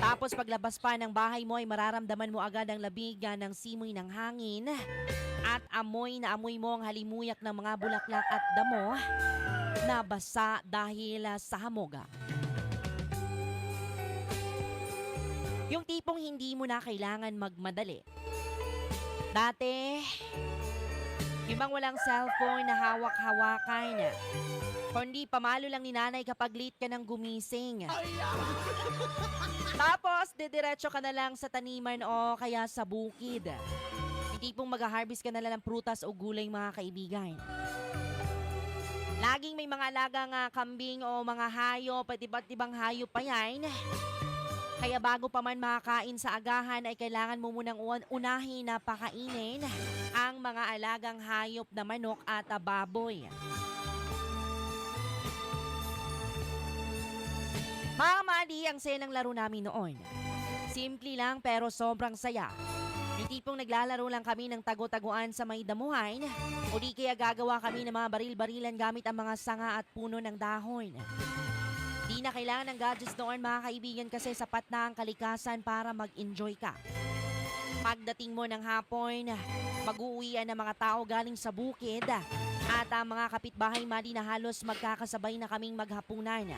Tapos paglabas pa ng bahay mo ay mararamdaman mo agad ang labigan ng simoy ng hangin at amoy na amoy mo ang halimuyak ng mga bulaklak at damo na basa dahil ah, sa hamoga. Yung tipong hindi mo na kailangan magmadali. Dati, yung bang walang cellphone na hawak-hawakan. Kundi pamalo lang ni nanay kapag late ka ng gumising. Tapos, didiretso ka na lang sa taniman o kaya sa bukid. Yung tipong mag-harvest ka na lang ng prutas o gulay mga kaibigan. Laging may mga alagang ah, kambing o mga hayop at iba't ibang hayop pa yan. Kaya bago pa man makakain sa agahan ay kailangan mo munang un- unahin na pakainin mga alagang hayop na manok at baboy. Mga mali ang senang laro namin noon. Simple lang pero sobrang saya. Yung tipong naglalaro lang kami ng tago-taguan sa may damuhan o di kaya gagawa kami ng mga baril-barilan gamit ang mga sanga at puno ng dahon. Di na kailangan ng gadgets noon mga kaibigan kasi sapat na ang kalikasan para mag-enjoy ka. Pagdating mo ng hapon, mag-uuwian ng mga tao galing sa bukid at ang mga kapitbahay mali na halos magkakasabay na kaming maghapunan.